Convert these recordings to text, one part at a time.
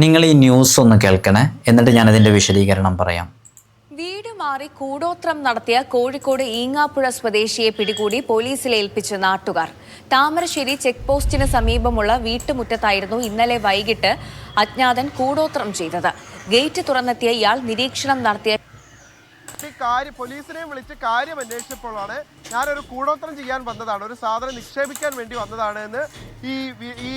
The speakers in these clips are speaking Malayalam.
നിങ്ങൾ ഈ ന്യൂസ് ഒന്ന് കേൾക്കണേ. എന്നിട്ട് അതിന്റെ വിശദീകരണം പറയാം. വീട് മാറി കൂടോത്രം നടത്തിയ കോഴിക്കോട് ഈങ്ങാപ്പുഴ സ്വദേശിയെ പിടികൂടി പോലീസിൽ ഏൽപ്പിച്ച നാട്ടുകാർ. താമരശ്ശേരി ചെക്ക് പോസ്റ്റിന് സമീപമുള്ള വീട്ടുമുറ്റത്തായിരുന്നു ഇന്നലെ വൈകിട്ട് അജ്ഞാതൻ കൂടോത്രം ചെയ്തത്. ഗേറ്റ് തുറന്നെത്തിയ ഇയാൾ നിരീക്ഷണം നടത്തിയ ഈ കാര്യം പോലീസിനെയും വിളിച്ച് കാര്യം അന്വേഷിച്ചപ്പോഴാണ് ഞാനൊരു കൂടോത്രം ചെയ്യാൻ വന്നതാണ്. ഒരു സാധനം നിക്ഷേപിക്കാൻ വേണ്ടി വന്നതാണ് എന്ന് ഈ ഈ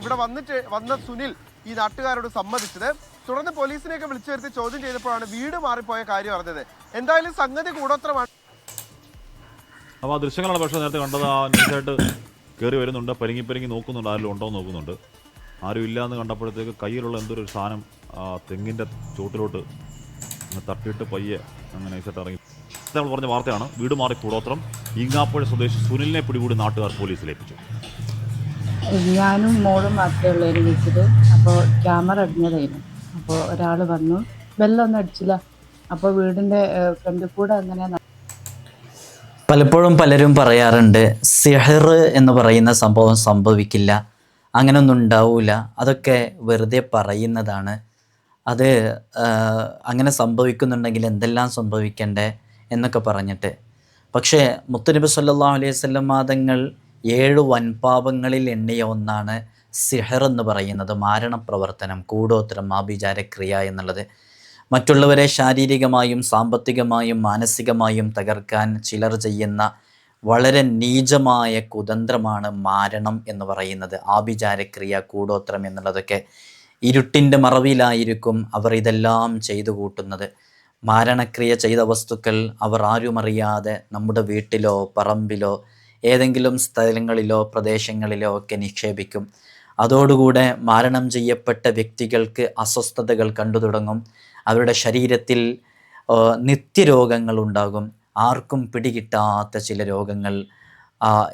ഇവിടെ വന്നിട്ട് വന്ന സുനിൽ ഈ നാട്ടുകാരോട് സമ്മതിച്ചത്. തുടർന്ന് പോലീസിനെയൊക്കെ വിളിച്ചു വരുത്തി ചോദ്യം ചെയ്തപ്പോഴാണ് വീട് മാറിപ്പോയ കാര്യം അറിഞ്ഞത്. എന്തായാലും സംഗതി കൂടോത്രമാണ്. അപ്പോൾ ആ ദൃശ്യങ്ങളാണ് പക്ഷേ നേരത്തെ കണ്ടത്. ആ ന്യൂസായിട്ട് കയറി വരുന്നുണ്ട്. പരിങ്ങി പരിങ്ങി നോക്കുന്നുണ്ട്. ആരും ഉണ്ടോ എന്ന് നോക്കുന്നുണ്ട്. ആരും ഇല്ല എന്ന് കണ്ടപ്പോഴത്തേക്ക് കയ്യിലുള്ള എന്തൊരു സാധനം തെങ്ങിന്റെ ചോട്ടിലോട്ട് തട്ടിയിട്ട് പയ്യെ അങ്ങനെ ഇറങ്ങി. നമ്മൾ പറഞ്ഞ വാർത്തയാണ്. വീട് മാറി കൂടോത്രം. ഈങ്ങാപ്പുഴ സ്വദേശി സുനിലിനെ പിടികൂടി നാട്ടുകാർ പോലീസിലേപ്പിച്ചു ഞാനും മോളും മാത്രമേ ഉള്ളൂ വീട്ടിൽ അപ്പോൾ ക്യാമറ അടിഞ്ഞതായിരുന്നു അപ്പോൾ ഒരാൾ വന്നു. ബെല്ലൊന്നും അടിച്ചില്ല. അപ്പോൾ വീടിന്റെ ഫ്രണ്ട് കൂടെ അങ്ങനെ പലപ്പോഴും പലരും പറയാറുണ്ട് സിഹർ എന്ന് പറയുന്ന സംഭവം സംഭവിക്കില്ല. അങ്ങനൊന്നും ഉണ്ടാവില്ല അതൊക്കെ വെറുതെ പറയുന്നതാണ്. അത് അങ്ങനെ സംഭവിക്കുന്നുണ്ടെങ്കിൽ എന്തെല്ലാം സംഭവിക്കണ്ടേ എന്നൊക്കെ പറഞ്ഞിട്ട്. പക്ഷേ മുത്തുനബി സല്ലാ അലൈഹി വസല്ലം മാതങ്ങൾ ഏഴ് വൻപാപങ്ങളിൽ എണ്ണിയ ഒന്നാണ് സിഹർ എന്ന് പറയുന്നത് മാരണപ്രവർത്തനം കൂടോത്തരം ആഭിചാരക്രിയ എന്നുള്ളത്. മറ്റുള്ളവരെ ശാരീരികമായും സാമ്പത്തികമായും മാനസികമായും തകർക്കാൻ ചിലർ ചെയ്യുന്ന വളരെ നീചമായ കുതന്ത്രമാണ് മാരണം എന്ന് പറയുന്നത്. ആഭിചാരക്രിയ കൂടോത്രം എന്നുള്ളതൊക്കെ ഇരുട്ടിന്റെ മറവിലായിരിക്കും അവർ ഇതെല്ലാം ചെയ്തു കൂട്ടുന്നത്. മാരണക്രിയ ചെയ്ത വസ്തുക്കൾ അവർ ആരുമറിയാതെ നമ്മുടെ വീട്ടിലോ പറമ്പിലോ ഏതെങ്കിലും സ്ഥലങ്ങളിലോ പ്രദേശങ്ങളിലോ ഒക്കെ നിക്ഷേപിക്കും. അതോടുകൂടെ മാരണം ചെയ്യപ്പെട്ട വ്യക്തികൾക്ക് അസ്വസ്ഥതകൾ കണ്ടു തുടങ്ങും. അവരുടെ ശരീരത്തിൽ നിത്യരോഗങ്ങൾ ഉണ്ടാകും. ആർക്കും പിടികിട്ടാത്ത ചില രോഗങ്ങൾ.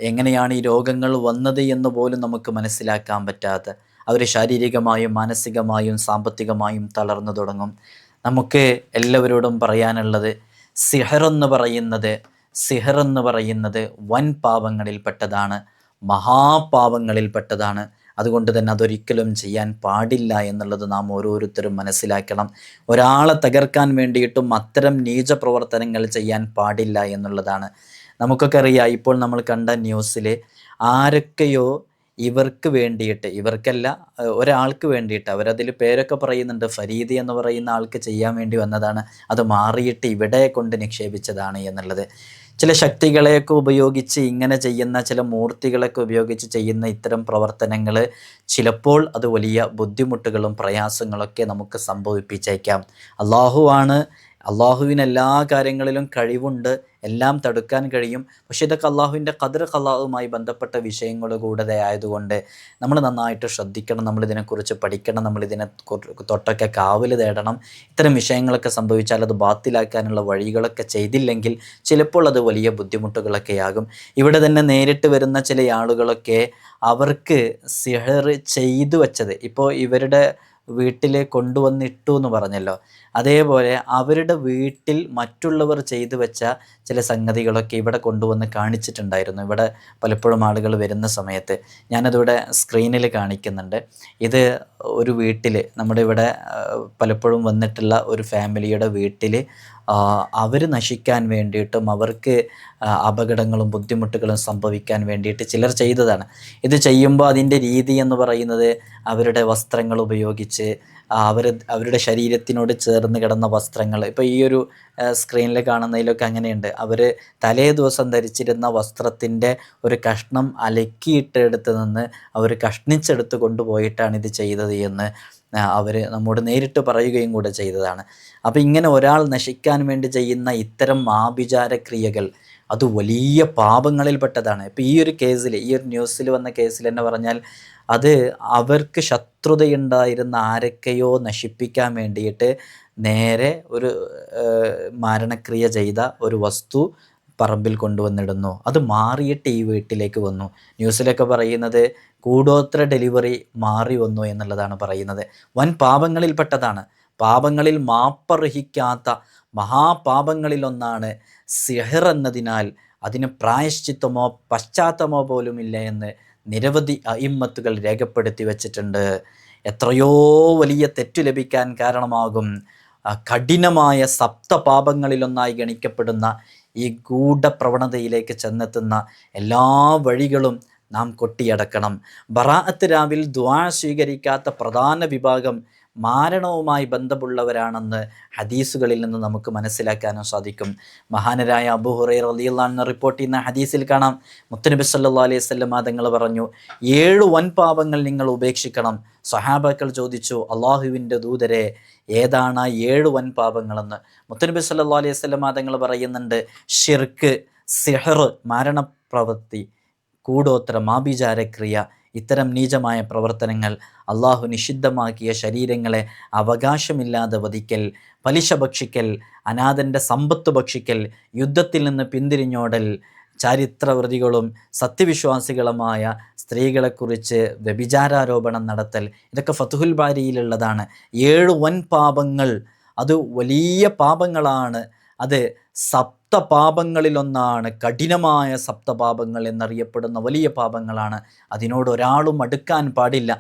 എങ്ങനെയാണ് ഈ രോഗങ്ങൾ വന്നത് എന്ന് പോലും നമുക്ക് മനസ്സിലാക്കാൻ പറ്റാത്ത. അവർ ശാരീരികമായും മാനസികമായും സാമ്പത്തികമായും തളർന്നു തുടങ്ങും. നമുക്ക് എല്ലാവരോടും പറയാനുള്ളത് സിഹർ എന്ന് പറയുന്നത് സിഹർ എന്ന് പറയുന്നത് വൻ പാപങ്ങളിൽപ്പെട്ടതാണ് മഹാപാപങ്ങളിൽപ്പെട്ടതാണ്. അതുകൊണ്ട് തന്നെ അതൊരിക്കലും ചെയ്യാൻ പാടില്ല എന്നുള്ളത് നാം ഓരോരുത്തരും മനസ്സിലാക്കണം. ഒരാളെ തകർക്കാൻ വേണ്ടിയിട്ടും അത്തരം നീച പ്രവർത്തനങ്ങൾ ചെയ്യാൻ പാടില്ല എന്നുള്ളതാണ്. നമുക്കൊക്കെ അറിയാം ഇപ്പോൾ നമ്മൾ കണ്ട ന്യൂസിൽ ആരൊക്കെയോ ഇവർക്ക് വേണ്ടിയിട്ട് ഇവർക്കല്ല ഒരാൾക്ക് വേണ്ടിയിട്ട് അവരതിൽ പേരൊക്കെ പറയുന്നുണ്ട് ഫരീദി എന്ന് പറയുന്ന ആൾക്ക് ചെയ്യാൻ വേണ്ടി വന്നതാണ് അത് മാറിയിട്ട് ഇവിടെ കൊണ്ട് നിക്ഷേപിച്ചതാണ് എന്നുള്ളത്. ചില ശക്തികളെയൊക്കെ ഉപയോഗിച്ച് ഇങ്ങനെ ചെയ്യുന്ന ചില മൂർത്തികളൊക്കെ ഉപയോഗിച്ച് ചെയ്യുന്ന ഇത്തരം പ്രവർത്തനങ്ങൾ ചിലപ്പോൾ അത് വലിയ ബുദ്ധിമുട്ടുകളും പ്രയാസങ്ങളൊക്കെ നമുക്ക് സംഭവിപ്പിച്ചേക്കാം. അള്ളാഹു ആണ് അള്ളാഹുവിന് എല്ലാ കാര്യങ്ങളിലും കഴിവുണ്ട് എല്ലാം തടുക്കാൻ കഴിയും. പക്ഷെ ഇതൊക്കെ അള്ളാഹുവിന്റെ കതിർ കലാഹുമായി ബന്ധപ്പെട്ട വിഷയങ്ങൾ കൂടെ ആയതുകൊണ്ട് നമ്മൾ നന്നായിട്ട് ശ്രദ്ധിക്കണം നമ്മൾ ഇതിനെക്കുറിച്ച് പഠിക്കണം നമ്മൾ ഇതിനെ തൊട്ടൊക്കെ കാവൽ തേടണം. ഇത്തരം വിഷയങ്ങളൊക്കെ സംഭവിച്ചാൽ അത് ബാത്തിലാക്കാനുള്ള വഴികളൊക്കെ ചെയ്തില്ലെങ്കിൽ ചിലപ്പോൾ അത് വലിയ ബുദ്ധിമുട്ടുകളൊക്കെയാകും ഇവിടെ തന്നെ നേരിട്ട് വരുന്ന ചില ആളുകളൊക്കെ അവർക്ക് സിഹർ ചെയ്തു വച്ചത്. ഇപ്പോൾ ഇവരുടെ വീട്ടിൽ കൊണ്ടുവന്നിട്ടു എന്ന് പറഞ്ഞല്ലോ. അതേപോലെ അവരുടെ വീട്ടിൽ മറ്റുള്ളവർ ചെയ്തു വെച്ച ചില സംഗതികളൊക്കെ ഇവിടെ കൊണ്ടുവന്ന് കാണിച്ചിട്ടുണ്ടായിരുന്നു. ഇവിടെ പലപ്പോഴും ആളുകൾ വരുന്ന സമയത്ത്. ഞാനതിവിടെ സ്ക്രീനിൽ കാണിക്കുന്നുണ്ട്. ഇത് ഒരു വീട്ടിൽ നമ്മുടെ ഇവിടെ പലപ്പോഴും വന്നിട്ടുള്ള ഒരു ഫാമിലിയുടെ വീട്ടിൽ അവർ നശിക്കാൻ വേണ്ടിയിട്ടും അവർക്ക് അപകടങ്ങളും ബുദ്ധിമുട്ടുകളും സംഭവിക്കാൻ വേണ്ടിയിട്ട് ചിലർ ചെയ്തതാണ്. ഇത് ചെയ്യുമ്പോൾ അതിന്റെ രീതി എന്ന് പറയുന്നത് അവരുടെ വസ്ത്രങ്ങൾ ഉപയോഗിച്ച് അവർ അവരുടെ ശരീരത്തിനോട് ചേർന്ന് കിടന്ന വസ്ത്രങ്ങൾ. ഇപ്പോൾ ഈ ഒരു സ്ക്രീനിൽ കാണുന്നതിലൊക്കെ അങ്ങനെയുണ്ട്. അവർ തലേ ദിവസം ധരിച്ചിരുന്ന വസ്ത്രത്തിന്റെ ഒരു കഷ്ണം അലക്കിയിട്ടെടുത്ത് നിന്ന് അവർ കഷ്ണിച്ചെടുത്ത് കൊണ്ടുപോയിട്ടാണ് ഇത് ചെയ്തത് എന്ന് അവർ നമ്മോട് നേരിട്ട് പറയുകയും കൂടെ ചെയ്തതാണ്. അപ്പോൾ ഇങ്ങനെ ഒരാൾ നശിക്കാൻ വേണ്ടി ചെയ്യുന്ന ഇത്തരം ആഭിചാര ക്രിയകൾ അത് വലിയ പാപങ്ങളിൽപ്പെട്ടതാണ്. ഇപ്പോൾ ഈ ഒരു കേസിൽ ഈ ഒരു ന്യൂസിൽ വന്ന കേസിൽ തന്നെ പറഞ്ഞാൽ അത് അവർക്ക് ശത്രുതയുണ്ടായിരുന്ന ആരൊക്കെയോ നശിപ്പിക്കാൻ വേണ്ടിയിട്ട് നേരെ ഒരു മാരണക്രിയ ചെയ്ത ഒരു വസ്തു പറമ്പിൽ കൊണ്ടുവന്നിടുന്നു. അത് മാറിയിട്ട് ഈ വീട്ടിലേക്ക് വന്നു. ന്യൂസിലൊക്കെ പറയുന്നത് കൂടോത്ര ഡെലിവറി മാറി വന്നു എന്നുള്ളതാണ് പറയുന്നത്. വൻ പാപങ്ങളിൽപ്പെട്ടതാണ്. പാപങ്ങളിൽ മാപ്പർഹിക്കാത്ത മഹാപാപങ്ങളിലൊന്നാണ് സിഹർ എന്നതിനാൽ അതിന് പ്രായശ്ചിത്തമോ പശ്ചാത്തമോ പോലുമില്ല എന്ന് നിരവധി അയിമ്മത്തുകൾ രേഖപ്പെടുത്തി വച്ചിട്ടുണ്ട്. എത്രയോ വലിയ തെറ്റു ലഭിക്കാൻ കാരണമാകും. കഠിനമായ സപ്തപാപങ്ങളിലൊന്നായി ഗണിക്കപ്പെടുന്ന ഈ ഗൂഢപ്രവണതയിലേക്ക് ചെന്നെത്തുന്ന എല്ലാ വഴികളും നാം കൊട്ടിയടക്കണം. ബറാഅത്ത് രാവിൽ ദ്വാ സ്വീകരിക്കാത്ത പ്രധാന വിഭാഗം മാരണവുമായി ബന്ധമുള്ളവരാണെന്ന് ഹദീസുകളിൽ നിന്ന് നമുക്ക് മനസ്സിലാക്കാനും സാധിക്കും. മഹാനരായ അബു ഹുറൈർ റളിയല്ലാഹു റിപ്പോർട്ട് ചെയ്യുന്ന ഹദീസിൽ കാണാം. മുത്തനബി സല്ലാ അലൈഹി വസല്ലം തങ്ങൾ പറഞ്ഞു ഏഴ് വൻപാപങ്ങൾ നിങ്ങൾ ഉപേക്ഷിക്കണം. സഹാബാക്കൾ ചോദിച്ചു അള്ളാഹുവിന്റെ ദൂതരെ ഏതാണ് ഏഴ് വൻപാപങ്ങളെന്ന്? മുത്തനബി സല്ലാ അലൈഹി വസല്ലം തങ്ങൾ പറയുന്നുണ്ട് ഷിർക്ക് സിഹർ മരണപ്രവൃത്തി കൂടോത്ര ആഭിചാരക്രിയ ഇത്തരം നീചമായ പ്രവർത്തനങ്ങൾ അള്ളാഹു നിഷിദ്ധമാക്കിയ ശരീരങ്ങളെ അവകാശമില്ലാതെ വധിക്കൽ പലിശ ഭക്ഷിക്കൽ അനാഥന്റെ സമ്പത്ത് ഭക്ഷിക്കൽ യുദ്ധത്തിൽ നിന്ന് പിന്തിരിഞ്ഞോടൽ ചാരിത്രവൃതികളും സത്യവിശ്വാസികളുമായ സ്ത്രീകളെക്കുറിച്ച് വ്യഭിചാരാരോപണം നടത്തൽ ഇതൊക്കെ ഫതുഹുൽ ബാരിയിലുള്ളതാണ്. ഏഴ് വൻ പാപങ്ങൾ അത് വലിയ പാപങ്ങളാണ്. അത് സപ്തപാപങ്ങളിലൊന്നാണ്. കഠിനമായ സപ്തപാപങ്ങൾ എന്നറിയപ്പെടുന്ന വലിയ പാപങ്ങളാണ്. അതിനോട് ഒരാളും അടുക്കാൻ പാടില്ല.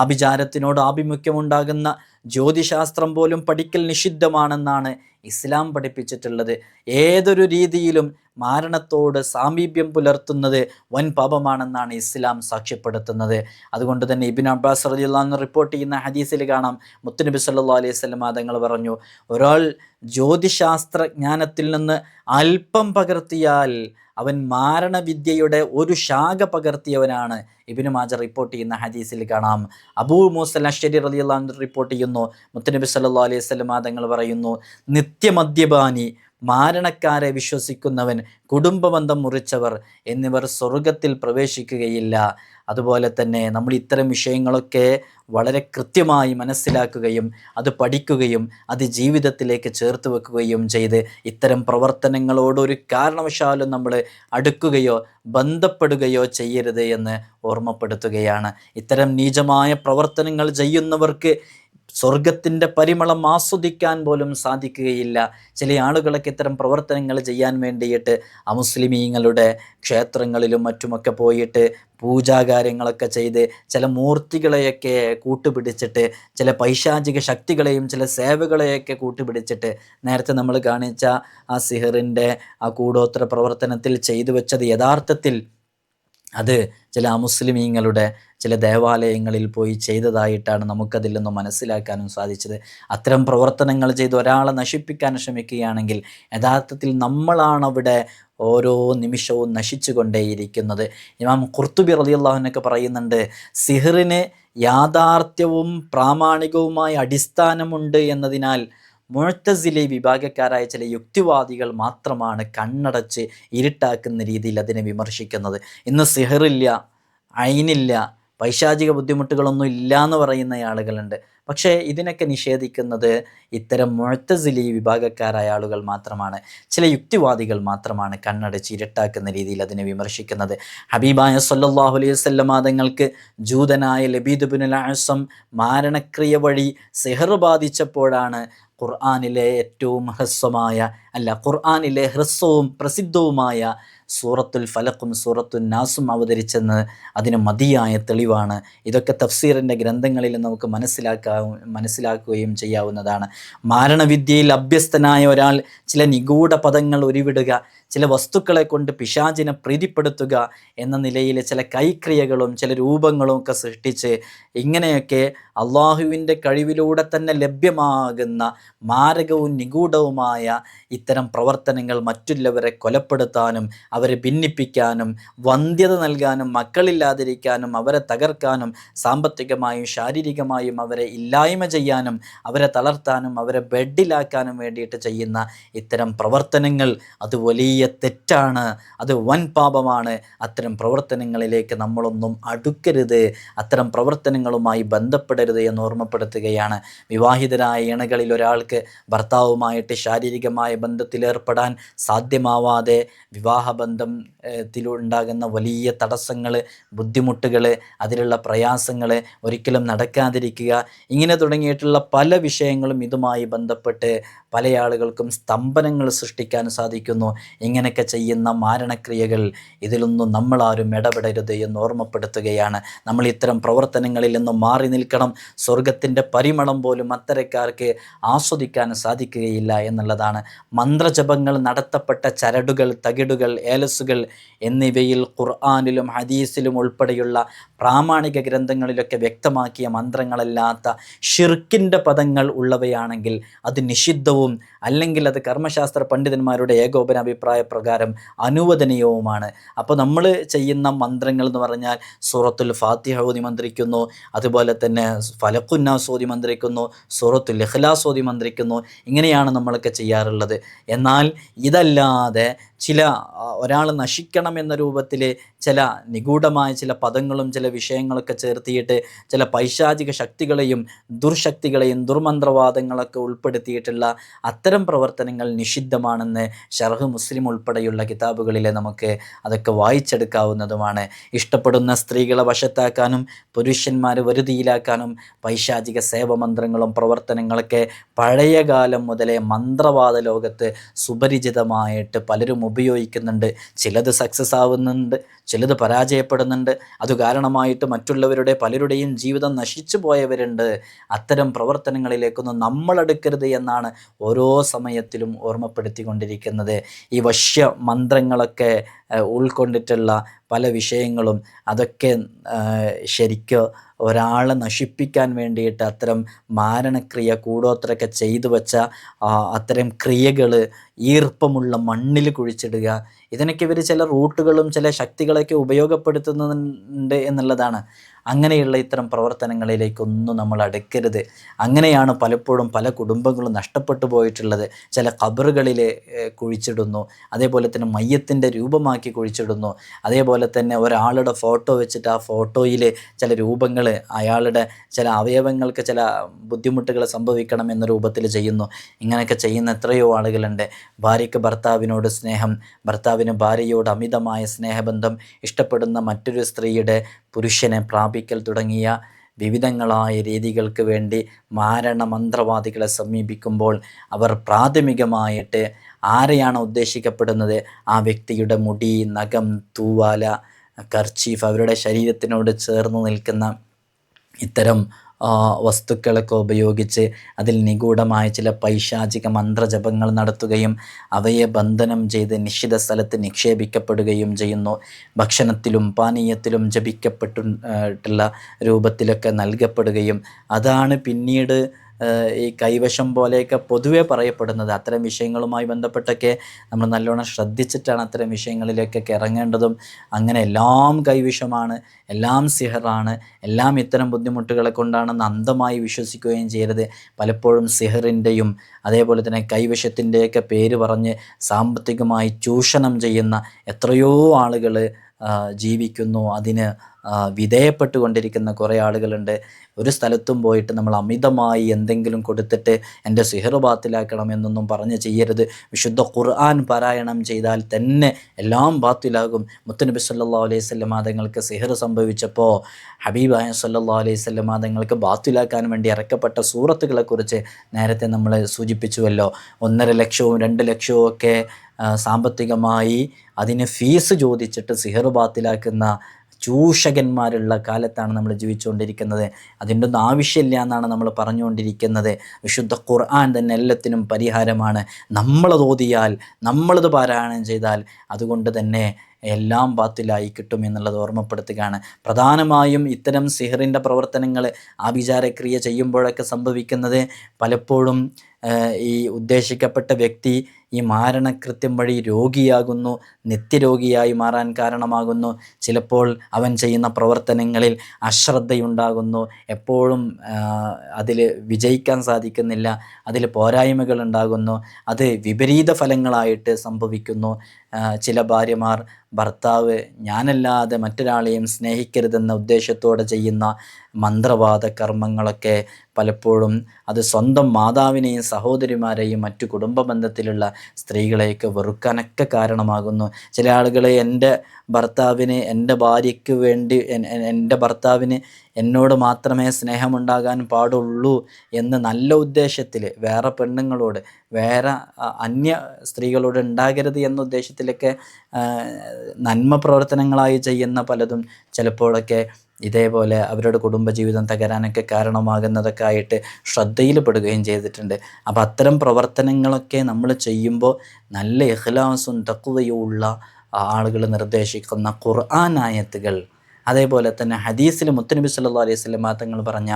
ആഭിചാരത്തിനോട് ആഭിമുഖ്യമുണ്ടാകുന്ന ജ്യോതിശാസ്ത്രം പോലും പഠിക്കൽ നിഷിദ്ധമാണെന്നാണ് ഇസ്ലാം പഠിപ്പിച്ചിട്ടുള്ളത്. ഏതൊരു രീതിയിലും മാരണത്തോട് സാമീപ്യം പുലർത്തുന്നത് വൻ പാപമാണെന്നാണ് ഇസ്ലാം സാക്ഷ്യപ്പെടുത്തുന്നത്. അതുകൊണ്ട് തന്നെ ഇബിൻ അബ്ബാസ് റളിയല്ലാഹു റിപ്പോർട്ട് ചെയ്യുന്ന ഹദീസിൽ കാണാം. മുത്തുനബി സല്ലാ അലൈഹി സ്വലം തങ്ങൾ പറഞ്ഞു ഒരാൾ ജ്യോതിശാസ്ത്രജ്ഞാനത്തിൽ നിന്ന് അല്പം പകർത്തിയാൽ അവൻ മാരണവിദ്യയുടെ ഒരു ശാഖ പകർത്തിയവനാണ്. ഇബിനു മാജ റിപ്പോർട്ട് ചെയ്യുന്ന ഹദീസിൽ കാണാം. അബൂ മൂസൽ അഷരി റളിയല്ലാഹു റിപ്പോർട്ട് ചെയ്യുന്നു. മുത്തനബി സല്ലാ അലൈഹി സ്വലം തങ്ങൾ പറയുന്നു നിത്യമദ്യപാനി മാരണക്കാരെ വിശ്വസിക്കുന്നവൻ കുടുംബബന്ധം മുറിച്ചവർ എന്നിവർ സ്വർഗത്തിൽ പ്രവേശിക്കുകയില്ല. അതുപോലെ തന്നെ നമ്മൾ ഇത്തരം വിഷയങ്ങളൊക്കെ വളരെ കൃത്യമായി മനസ്സിലാക്കുകയും അത് പഠിക്കുകയും അത് ജീവിതത്തിലേക്ക് ചേർത്ത് വെക്കുകയും ചെയ്ത് ഇത്തരം പ്രവർത്തനങ്ങളോട് ഒരു കാരണവശാലും നമ്മൾ അടുക്കുകയോ ബന്ധപ്പെടുകയോ ചെയ്യരുത് എന്ന് ഓർമ്മപ്പെടുത്തുകയാണ്. ഇത്തരം നീചമായ പ്രവർത്തനങ്ങൾ ചെയ്യുന്നവർക്ക് സ്വർഗത്തിന്റെ പരിമളം ആസ്വദിക്കാൻ പോലും സാധിക്കുകയില്ല. ചില ആളുകളൊക്കെ ഇത്തരം പ്രവർത്തനങ്ങൾ ചെയ്യാൻ വേണ്ടിയിട്ട് അമുസ്ലിമീങ്ങളുടെ ക്ഷേത്രങ്ങളിലും മറ്റുമൊക്കെ പോയിട്ട് പൂജാകാര്യങ്ങളൊക്കെ ചെയ്ത് ചില മൂർത്തികളെയൊക്കെ കൂട്ടുപിടിച്ചിട്ട് ചില പൈശാചിക ശക്തികളെയും ചില സേവകളെയൊക്കെ കൂട്ടുപിടിച്ചിട്ട് നേരത്തെ നമ്മൾ കാണിച്ച ആ സിഹറിന്റെ ആ കൂടോത്ര പ്രവർത്തനത്തിൽ ചെയ്തു വെച്ചത് യഥാർത്ഥത്തിൽ അത് ചില അമുസ്ലിമീങ്ങളുടെ ചില ദേവാലയങ്ങളിൽ പോയി ചെയ്തതായിട്ടാണ് നമുക്കതിൽ നിന്ന് മനസ്സിലാക്കാനും സാധിച്ചത്. അത്തരം പ്രവർത്തനങ്ങൾ ചെയ്ത് ഒരാളെ നശിപ്പിക്കാൻ ശ്രമിക്കുകയാണെങ്കിൽ യഥാർത്ഥത്തിൽ നമ്മളാണ് അവിടെ ഓരോ നിമിഷവും നശിച്ചു കൊണ്ടേയിരിക്കുന്നത് ഇമാം കുർത്തുബി റളിയല്ലാഹുവിനൊക്കെ പറയുന്നുണ്ട് സിഹറിന് യാഥാർത്ഥ്യവും പ്രാമാണികവുമായ അടിസ്ഥാനമുണ്ട് എന്നതിനാൽ മുഴത്തസിലെ വിഭാഗക്കാരായ ചില യുക്തിവാദികൾ മാത്രമാണ് കണ്ണടച്ച് ഇരുട്ടാക്കുന്ന രീതിയിൽ അതിനെ വിമർശിക്കുന്നത്. ഇന്ന് സിഹറില്ല അയിനില്ല പൈശാചിക ബുദ്ധിമുട്ടുകളൊന്നും ഇല്ല എന്ന് പറയുന്ന ആളുകളുണ്ട്. പക്ഷേ ഇതിനൊക്കെ നിഷേധിക്കുന്നത് ഇത്തരം മുഴത്തസിലി വിഭാഗക്കാരായ ആളുകൾ മാത്രമാണ്. ചില യുക്തിവാദികൾ മാത്രമാണ് കണ്ണടച്ച് ചിരട്ടാക്കുന്ന രീതിയിൽ അതിനെ വിമർശിക്കുന്നത്. ഹബീബായ സല്ലാഹു അലൈഹി വസല്ലമ തങ്ങൾക്ക് ജൂതനായ ലബീദുബിനുൽ ആസം മാരണക്രിയ വഴി സെഹർ ബാധിച്ചപ്പോഴാണ് ഖുർആാനിലെ ഏറ്റവും ഹ്രസ്വമായ അല്ല ഖുർആാനിലെ ഹ്രസ്വവും പ്രസിദ്ധവുമായ സൂറത്തുൽ ഫലക്കും സൂറത്തുൽ നാസും അവതരിച്ചെന്ന് അതിന് മതിയായ തെളിവാണ്. ഇതൊക്കെ തഫ്സീറിന്റെ ഗ്രന്ഥങ്ങളിൽ നമുക്ക് മനസ്സിലാക്കാ. മനസ്സിലാക്കുകയും ചെയ്യാവുന്നതാണ്. മാരണവിദ്യയിൽ അഭ്യസ്തനായ ഒരാൾ ചില നിഗൂഢ പദങ്ങൾ ഉരുവിടുക ചില വസ്തുക്കളെ കൊണ്ട് പിശാചിനെ പ്രീതിപ്പെടുത്തുക എന്ന നിലയിൽ ചില കൈക്രിയകളും ചില രൂപങ്ങളും ഒക്കെ സൃഷ്ടിച്ച് ഇങ്ങനെയൊക്കെ അള്ളാഹുവിന്റെ കഴിവിലൂടെ തന്നെ ലഭ്യമാകുന്ന മാരകവും നിഗൂഢവുമായ ഇത്തരം പ്രവർത്തനങ്ങൾ മറ്റുള്ളവരെ കൊലപ്പെടുത്താനും അവരെ ഭിന്നിപ്പിക്കാനും വന്ധ്യത നൽകാനും മക്കളില്ലാതിരിക്കാനും അവരെ തകർക്കാനും സാമ്പത്തികമായും ശാരീരികമായും അവരെ ഇല്ലായ്മ ചെയ്യാനും അവരെ തളർത്താനും അവരെ ബെഡിലാക്കാനും വേണ്ടിയിട്ട് ചെയ്യുന്ന ഇത്തരം പ്രവർത്തനങ്ങൾ അത് വലിയ തെറ്റാണ്. അത് വൻ പാപമാണ്. അത്തരം പ്രവർത്തനങ്ങളിലേക്ക് നമ്മളൊന്നും അടുക്കരുത്. അത്തരം പ്രവർത്തനങ്ങളുമായി ബന്ധപ്പെടരുത് എന്ന് ഓർമ്മപ്പെടുത്തുകയാണ്. വിവാഹിതരായ ഇണകളിൽ ഒരാൾക്ക് ഭർത്താവുമായിട്ട് ശാരീരികമായ ബന്ധത്തിലേർപ്പെടാൻ സാധ്യമാവാതെ വിവാഹബന്ധം ത്തിലുണ്ടാകുന്ന വലിയ തടസ്സങ്ങൾ ബുദ്ധിമുട്ടുകൾ അതിലുള്ള പ്രയാസങ്ങൾ ഒരിക്കലും നടക്കാതിരിക്കുക. ഇങ്ങനെ തുടങ്ങിയിട്ടുള്ള പല വിഷയങ്ങളും ഇതുമായി ബന്ധപ്പെട്ട് പല ആളുകൾക്കും സ്തംഭനങ്ങൾ സൃഷ്ടിക്കാൻ സാധിക്കുന്നു. ഇങ്ങനെയൊക്കെ ചെയ്യുന്ന മാരണക്രിയകൾ ഇതിലൊന്നും നമ്മളാരും ഇടപെടരുത് എന്ന് ഓർമ്മപ്പെടുത്തുകയാണ്. നമ്മൾ ഇത്തരം പ്രവർത്തനങ്ങളിൽ നിന്നും മാറി നിൽക്കണം. സ്വർഗത്തിന്റെ പരിമളം പോലും അത്തരക്കാർക്ക് ആസ്വദിക്കാൻ സാധിക്കുകയില്ല എന്നുള്ളതാണ്. മന്ത്രജപങ്ങൾ നടത്തപ്പെട്ട ചരടുകൾ തകിടുകൾ ഏലസുകൾ എന്നിവയിൽ ഖുർആാനിലും ഹദീസിലും ഉൾപ്പെടെയുള്ള പ്രാമാണിക ഗ്രന്ഥങ്ങളിലൊക്കെ വ്യക്തമാക്കിയ മന്ത്രങ്ങളല്ലാത്ത ഷിർക്കിന്റെ പദങ്ങൾ ഉള്ളവയാണെങ്കിൽ അത് നിഷിദ്ധവും അല്ലെങ്കിൽ അത് കർമ്മശാസ്ത്ര പണ്ഡിതന്മാരുടെ ഏകോപന അഭിപ്രായ പ്രകാരം അനുവദനീയവുമാണ്. അപ്പോൾ നമ്മൾ ചെയ്യുന്ന മന്ത്രങ്ങൾ എന്ന് പറഞ്ഞാൽ സൂറത്തുൽ ഫാത്തിഹ ഓതി മന്ത്രിക്കുന്നു അതുപോലെ തന്നെ ഫലക്കുന്നാസ് ഓതി മന്ത്രിക്കുന്നു സൂറത്തുൽ ഇഖ്ലാസ് ഓതി മന്ത്രിക്കുന്നു ഇങ്ങനെയാണ് നമ്മളൊക്കെ ചെയ്യാറുള്ളത്. എന്നാൽ ഇതല്ലാതെ ചില ഒരാൾ നശിക്കണം എന്ന രൂപത്തിൽ ചില നിഗൂഢമായ ചില പദങ്ങളും ചില വിഷയങ്ങളൊക്കെ ചേർത്തിയിട്ട് ചില പൈശാചിക ശക്തികളെയും ദുർശക്തികളെയും ദുർമന്ത്രവാദങ്ങളൊക്കെ ഉൾപ്പെടുത്തിയിട്ടുള്ള അത്തരം പ്രവർത്തനങ്ങൾ നിഷിദ്ധമാണെന്ന് ഷർഹ് മുസ്ലിം ഉൾപ്പെടെയുള്ള കിതാബുകളിലെ നമുക്ക് അതൊക്കെ വായിച്ചെടുക്കാവുന്നതുമാണ്. ഇഷ്ടപ്പെടുന്ന സ്ത്രീകളെ വശത്താക്കാനും പുരുഷന്മാരെ വരുതിയിലാക്കാനും പൈശാചിക സേവമന്ത്രങ്ങളും പ്രവർത്തനങ്ങളൊക്കെ പഴയകാലം മുതലേ മന്ത്രവാദ ലോകത്ത് സുപരിചിതമായിട്ട് പലരും ഉപയോഗിക്കുന്നുണ്ട്. ചിലത് സക്സസ് ആവുന്നുണ്ട് ചിലത് പരാജയപ്പെടുന്നുണ്ട്. അത് കാരണമായിട്ട് മറ്റുള്ളവരുടെ പലരുടെയും ജീവിതം നശിച്ചു പോയവരുണ്ട്. അത്തരം പ്രവർത്തനങ്ങളിലേക്കൊന്നും നമ്മളെടുക്കരുത് എന്നാണ് ഓരോ സമയത്തിലും ഓർമ്മപ്പെടുത്തിക്കൊണ്ടിരിക്കുന്നത്. ഈ വശ്യ മന്ത്രങ്ങളൊക്കെ ഉൾക്കൊണ്ടിട്ടുള്ള പല വിഷയങ്ങളും അതൊക്കെ ശരിക്കും ഒരാളെ നശിപ്പിക്കാൻ വേണ്ടിയിട്ട് അത്തരം മാരണക്രിയ കൂടോത്രമൊക്കെ ചെയ്തു വെച്ച അത്തരം ക്രിയകൾ ഈർപ്പമുള്ള മണ്ണിൽ കുഴിച്ചിടുക ഇതിനൊക്കെ ഇവർ ചില റൂട്ടുകളും ചില ശക്തികളൊക്കെ ഉപയോഗപ്പെടുത്തുന്നുണ്ട് എന്നുള്ളതാണ്. അങ്ങനെയുള്ള ഇത്തരം പ്രവർത്തനങ്ങളിലേക്കൊന്നും നമ്മൾ അടുക്കരുത്. അങ്ങനെയാണ് പലപ്പോഴും പല കുടുംബങ്ങളും നഷ്ടപ്പെട്ടു പോയിട്ടുള്ളത്. ചില കബറുകളിൽ കുഴിച്ചിടുന്നു. അതേപോലെ തന്നെ മയ്യത്തിന്റെ രൂപമാക്കി കുഴിച്ചിടുന്നു. അതേപോലെ തന്നെ ഒരാളുടെ ഫോട്ടോ വെച്ചിട്ട് ആ ഫോട്ടോയിൽ ചില രൂപങ്ങൾ അയാളുടെ ചില അവയവങ്ങൾക്ക് ചില ബുദ്ധിമുട്ടുകൾ സംഭവിക്കണം എന്ന രൂപത്തിൽ ചെയ്യുന്നു. ഇങ്ങനെയൊക്കെ ചെയ്യുന്ന എത്രയോ ആളുകളുണ്ട്. ഭാര്യയ്ക്ക് ഭർത്താവിനോട് സ്നേഹം ഭർത്താവിന് ഭാര്യയോട് അമിതമായ സ്നേഹബന്ധം ഇഷ്ടപ്പെടുന്ന മറ്റൊരു സ്ത്രീയുടെ പുരുഷനെ പ്രാപിക്കൽ തുടങ്ങിയ വിവിധങ്ങളായ രീതികൾക്ക് വേണ്ടി മാരണമന്ത്രവാദികളെ സമീപിക്കുമ്പോൾ അവർ പ്രാഥമികമായിട്ട് ആരെയാണ് ഉദ്ദേശിക്കപ്പെടുന്നത്? ആ വ്യക്തിയുടെ മുടി നഖം തൂവാല കർച്ചീഫ് അവരുടെ ശരീരത്തിനോട് ചേർന്ന് നിൽക്കുന്ന ഇത്തരം വസ്തുക്കളൊക്കെ ഉപയോഗിച്ച് അതിൽ നിഗൂഢമായ ചില പൈശാചിക മന്ത്രജപങ്ങൾ നടത്തുകയും അവയെ ബന്ധനം ചെയ്ത് നിശ്ചിത സ്ഥലത്ത് നിക്ഷേപിക്കപ്പെടുകയും ചെയ്യുന്നു. ഭക്ഷണത്തിലും പാനീയത്തിലും ജപിക്കപ്പെട്ടിട്ടുള്ള രൂപത്തിലൊക്കെ നൽകപ്പെടുകയും അതാണ് പിന്നീട് ഈ കൈവശം പോലെയൊക്കെ പൊതുവെ പറയപ്പെടുന്നത്. അത്തരം വിഷയങ്ങളുമായി ബന്ധപ്പെട്ടൊക്കെ നമ്മൾ നല്ലോണം ശ്രദ്ധിച്ചിട്ടാണ് അത്തരം വിഷയങ്ങളിലേക്കൊക്കെ ഇറങ്ങേണ്ടതും. അങ്ങനെ എല്ലാം കൈവിഷമാണ് എല്ലാം സിഹറാണ് എല്ലാം ഇത്തരം ബുദ്ധിമുട്ടുകളെ കൊണ്ടാണെന്ന് അന്ധമായി വിശ്വസിക്കുകയും ചെയ്യരുത്. പലപ്പോഴും സിഹറിന്റെയും അതേപോലെ തന്നെ കൈവശത്തിന്റെയൊക്കെ പേര് പറഞ്ഞ് സാമ്പത്തികമായി ചൂഷണം ചെയ്യുന്ന എത്രയോ ആളുകൾ ജീവിക്കുന്നു. അതിന് വിധേയപ്പെട്ടുകൊണ്ടിരിക്കുന്ന കുറേ ആളുകളുണ്ട്. ഒരു സ്ഥലത്തും പോയിട്ട് നമ്മൾ അമിതമായി എന്തെങ്കിലും കൊടുത്തിട്ട് എന്റെ സിഹർ ബാത്തിലാക്കണം എന്നൊന്നും പറഞ്ഞ് ചെയ്യരുത്. വിശുദ്ധ ഖുർആൻ പാരായണം ചെയ്താൽ തന്നെ എല്ലാം ബാത്തിലാകും. മുത്തനബി സല്ലാ അലൈഹി സ്വല്ലം തങ്ങൾക്ക് സിഹർ സംഭവിച്ചപ്പോൾ ഹബീബായ സല്ലാ അലൈഹി സ്വല്ലം തങ്ങൾക്ക് ബാത്തിലാക്കാൻ വേണ്ടി ഇറക്കപ്പെട്ട സൂറത്തുകളെക്കുറിച്ച് നേരത്തെ നമ്മൾ സൂചിപ്പിച്ചുവല്ലോ. ഒന്നര ലക്ഷവും രണ്ട് ലക്ഷവും ഒക്കെ സാമ്പത്തികമായി അതിന് ഫീസ് ചോദിച്ചിട്ട് സിഹർ ബാത്തിലാക്കുന്ന ചൂഷകന്മാരുള്ള കാലത്താണ് നമ്മൾ ജീവിച്ചുകൊണ്ടിരിക്കുന്നത്. അതിന്റെ ഒന്നും ആവശ്യമില്ല എന്നാണ് നമ്മൾ പറഞ്ഞുകൊണ്ടിരിക്കുന്നത്. വിശുദ്ധ ഖുർആൻ തന്നെ എല്ലാത്തിനും പരിഹാരമാണ്. നമ്മളത് ഓതിയാൽ നമ്മളത് പാരായണം ചെയ്താൽ അതുകൊണ്ട് തന്നെ എല്ലാം ബാത്തിലായി കിട്ടും എന്നുള്ളത് ഓർമ്മപ്പെടുത്തുകയാണ്. പ്രധാനമായും ഇത്തരം സിഹറിന്റെ പ്രവർത്തനങ്ങൾ ആഭിചാരക്രിയ ചെയ്യുമ്പോഴൊക്കെ സംഭവിക്കുന്നത് പലപ്പോഴും ഈ ഉദ്ദേശിക്കപ്പെട്ട വ്യക്തി ഈ മാരണകൃത്യം വഴി രോഗിയാകുന്നു നിത്യരോഗിയായി മാറാൻ കാരണമാകുന്നു. ചിലപ്പോൾ അവൻ ചെയ്യുന്ന പ്രവർത്തനങ്ങളിൽ അശ്രദ്ധയുണ്ടാകുന്നു. എപ്പോഴും അതിൽ വിജയിക്കാൻ സാധിക്കുന്നില്ല. അതിൽ പോരായ്മകൾ ഉണ്ടാകുന്നു അത് വിപരീത ഫലങ്ങളായിട്ട് സംഭവിക്കുന്നു. ചില ഭാര്യമാർ ഭർത്താവ് ഞാനല്ലാതെ മറ്റൊരാളെയും സ്നേഹിക്കരുതെന്ന ഉദ്ദേശത്തോടെ ചെയ്യുന്ന മന്ത്രവാദ കർമ്മങ്ങളൊക്കെ പലപ്പോഴും അത് സ്വന്തം മാതാവിനെയും സഹോദരിമാരെയും മറ്റു കുടുംബ ബന്ധത്തിലുള്ള സ്ത്രീകളെയൊക്കെ വെറുക്കാനൊക്കെ കാരണമാകുന്നു. ചില ആളുകളെ എന്റെ ഭർത്താവിന് എന്റെ ഭാര്യയ്ക്ക് വേണ്ടി എൻ- എൻ- എന്റെ ഭർത്താവിന് എന്നോട് മാത്രമേ സ്നേഹമുണ്ടാകാൻ പാടുള്ളൂ എന്ന് നല്ല ഉദ്ദേശത്തിൽ വേറെ പെണ്ണുങ്ങളോട് വേറെ അന്യ സ്ത്രീകളോട് ഉണ്ടാകരുത് എന്ന ഉദ്ദേശത്തിലൊക്കെ നന്മ പ്രവർത്തനങ്ങളായി ചെയ്യുന്ന പലതും ചിലപ്പോഴൊക്കെ ഇതേപോലെ അവരുടെ കുടുംബജീവിതം തകരാനൊക്കെ കാരണമാകുന്നതൊക്കെ ആയിട്ട് ശ്രദ്ധയിൽപ്പെടുകയും ചെയ്തിട്ടുണ്ട്. അപ്പോൾ അത്തരം പ്രവർത്തനങ്ങളൊക്കെ നമ്മൾ ചെയ്യുമ്പോൾ നല്ല ഇഖ്ലാസും തക്കുകയും ഉള്ള ആളുകൾ നിർദ്ദേശിക്കുന്ന ഖുർആൻ ആയത്തുകൾ അതേപോലെ തന്നെ ഹദീസിൽ മുത്തനബി സല്ലാ അലൈഹി സ്വലം തങ്ങൾ പറഞ്ഞ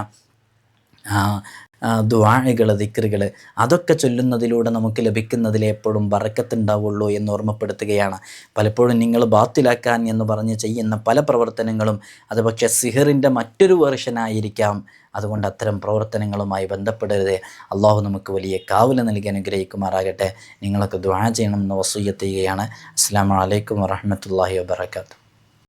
ദ്വാഴകൾ ദിക്റുകൾ അതൊക്കെ ചൊല്ലുന്നതിലൂടെ നമുക്ക് ലഭിക്കുന്നതിൽ എപ്പോഴും ബറക്കത്തുണ്ടാവുള്ളൂ എന്ന് ഓർമ്മപ്പെടുത്തുകയാണ്. പലപ്പോഴും നിങ്ങൾ ബാത്തിലാക്കാൻ എന്ന് പറഞ്ഞ് ചെയ്യുന്ന പല പ്രവർത്തനങ്ങളും അത് പക്ഷേ സിഹറിന്റെ മറ്റൊരു വെർഷനായിരിക്കാം അതുകൊണ്ട് അത്തരം പ്രവർത്തനങ്ങളുമായി ബന്ധപ്പെടരുത്. അള്ളാഹു നമുക്ക് വലിയ കാവൽ നൽകി അനുഗ്രഹിക്കുമാറാകട്ടെ. നിങ്ങളൊക്കെ ദ്വാ ചെയ്യണമെന്ന് വസൂയത്ത് ചെയ്യുകയാണ്. അസ്സാം വലൈക്കും വറഹമത്തല്ലാഹി വാബർക്കാത്തു